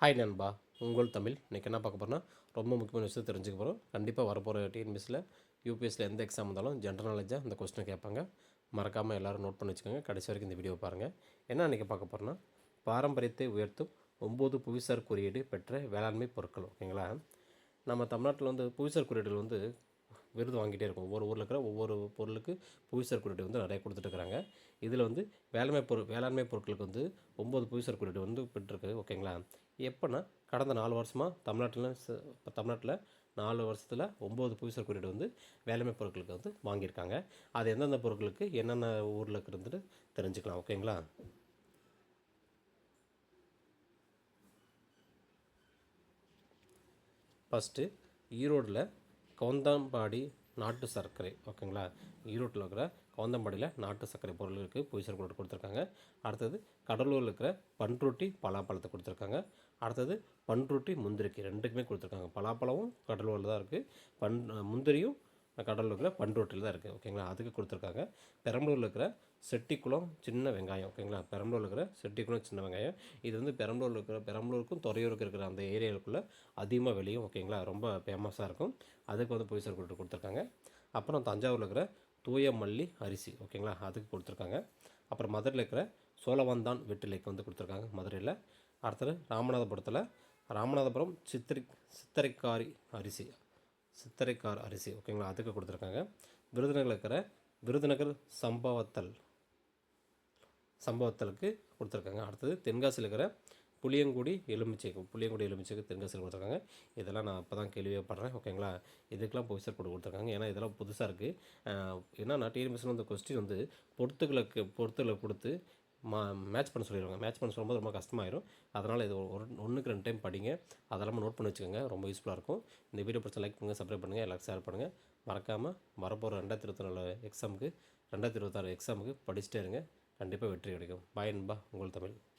Hi நண்பா. உங்கள் தமிழ். இன்றைக்கி என்ன பார்க்க போகிறோன்னா ரொம்ப முக்கியமான விஷயம் தெரிஞ்சுக்க போகிறோம் கண்டிப்பாக வரப்போகிற டிஎன்பிஎஸ்சில் யூபிஎஸ்சியில் எந்த எக்ஸாம் இருந்தாலும் ஜென்ரல் நாலேஜாக அந்த கொஸ்டினை கேட்பாங்க. மறக்காமல் எல்லோரும் நோட் பண்ணி வச்சுக்கோங்க. கடைசி வரைக்கும் இந்த வீடியோ பாருங்கள் என்ன இன்றைக்கி பார்க்க போகிறோன்னா பாரம்பரியத்தை உயர்த்தும் ஒம்பது புவிசார் குறியீடு பெற்ற வேளாண்மை பொருட்கள் ஓகேங்களா நம்ம தமிழ்நாட்டில் வந்து புவிசார் குறியீடுகள் வந்து விருது வாங்கிட்டே இருக்கும். ஒவ்வொரு ஊரில் இருக்கிற ஒவ்வொரு பொருளுக்கு புவிசார் குறியீடு வந்து நிறைய கொடுத்துட்ருக்குறாங்க இதில் வந்து வேளாண்மை பொருள் வேளாண்மை பொருட்களுக்கு வந்து ஒம்பது புவிசார் குறியீடு வந்து பெற்றிருக்கு ஓகேங்களா? எப்போன்னா கடந்த நாலு வருஷமாக தமிழ்நாட்டில் இப்போ தமிழ்நாட்டில் நாலு வருஷத்தில் ஒம்பது புவிசார் குறியீடு வந்து வேளாண்மை பொருட்களுக்கு வந்து வாங்கியிருக்காங்க. அது எந்தெந்த பொருட்களுக்கு என்னென்ன ஊரில் இருக்கிறது தெரிஞ்சுக்கலாம். ஓகேங்களா? ஃபஸ்ட்டு ஈரோடில் கவுந்தம்பாடி நாட்டு சர்க்கரை ஓகேங்களா? ஈரோட்டில் இருக்கிற கவுந்தம்பாடியில் நாட்டு சர்க்கரை பொருளுக்கு புவிசார் குறியீடு கொடுத்துருக்காங்க. அடுத்தது கடலூரில் இருக்கிற பன்ருட்டி பலாப்பழத்தை கொடுத்துருக்காங்க. அடுத்தது பன்ருட்டி முந்திரிக்கு ரெண்டுக்குமே கொடுத்துருக்காங்க. பலாப்பழமும் கடலூரில் தான் இருக்குது பன் முந்திரியும் கடலூரில் இருக்கிற பன்ருட்டியில் தான் இருக்குது ஓகேங்களா? அதுக்கு கொடுத்துருக்காங்க. பெரம்பலூரில் இருக்கிற செட்டிக்குளம் சின்ன வெங்காயம் ஓகேங்களா? பெரம்பலூரில் இருக்கிற செட்டிக்குளம் சின்ன வெங்காயம். இது வந்து பெரம்பலூரில் இருக்கிற பெரம்பலூருக்கும் துறையூருக்கு இருக்கிற அந்த ஏரியாவுக்குள்ளே அதிகமாக வெளியும் ஓகேங்களா? ரொம்ப ஃபேமஸாக இருக்கும். அதுக்கு வந்து புவிசார் குறியீடு கொடுத்துருக்காங்க. அப்புறம் தஞ்சாவூரில் இருக்கிற தூய மல்லி அரிசி ஓகேங்களா? அதுக்கு கொடுத்துருக்காங்க. அப்புறம் மதுரையில் இருக்கிற சோழவந்தான் வெற்றிலைக்கு வந்து கொடுத்துருக்காங்க மதுரையில். அடுத்தது ராமநாதபுரத்தில் ராமநாதபுரம் சித்திரை சித்திரைக்காரி அரிசி. சித்திரைக்கார் அரிசி ஓகேங்களா அதுக்கு கொடுத்துருக்காங்க. விருதுநகரில் இருக்கிற விருதுநகர் சம்பவத்தல் சம்பவத்தலுக்கு கொடுத்துருக்காங்க. அடுத்தது தென்காசியில் இருக்கிற புளியங்குடி எலுமிச்சைக்கு புளியங்குடி எலுமிச்சைக்கு தென்காசியில் கொடுத்துருக்காங்க. இதெல்லாம் நான் இப்போ தான் கேள்விப்படுறேன் ஓகேங்களா இதுக்கெல்லாம் புதுசாக போட்டு கொடுத்துருக்காங்க. ஏன்னா இதெல்லாம் புதுசாக இருக்குது என்னன்னா டிஎன்பிஎஸ்சில் வந்து கொஸ்டின் வந்து பொறுத்துகளுக்கு பொருத்துகளை கொடுத்து மா மேட்ச் பண்ண சொல்லிடுவாங்க. மேட்ச் பண்ண சொல்லும்போது ரொம்ப கஷ்டமாயிரும். அதனால் இது ஒரு ஒன்றுக்கு ரெண்டு டைம் படிங்க. அதெல்லாம் நோட் பண்ணி வச்சுக்கோங்க. ரொம்ப யூஸ்ஃபுல்லாக இருக்கும். இந்த வீடியோ பிடிச்ச லைக் பண்ணுங்கள் சப்ஸ்கிரைப் பண்ணுங்கள் எல்லாருக்கும் ஷேர் பண்ணுங்கள் மறக்காமல் வரப்போகிற ரெண்டாயிரத்தி இருபத்தி நாலு எக்ஸாமுக்கு ரெண்டாயிரத்தி இருபத்தாறு எக்ஸாமுக்கு படிச்சுட்டே இருங்க. கண்டிப்பாக வெற்றி கிடைக்கும். பாய் நண்பா. உங்கள் தமிழ்.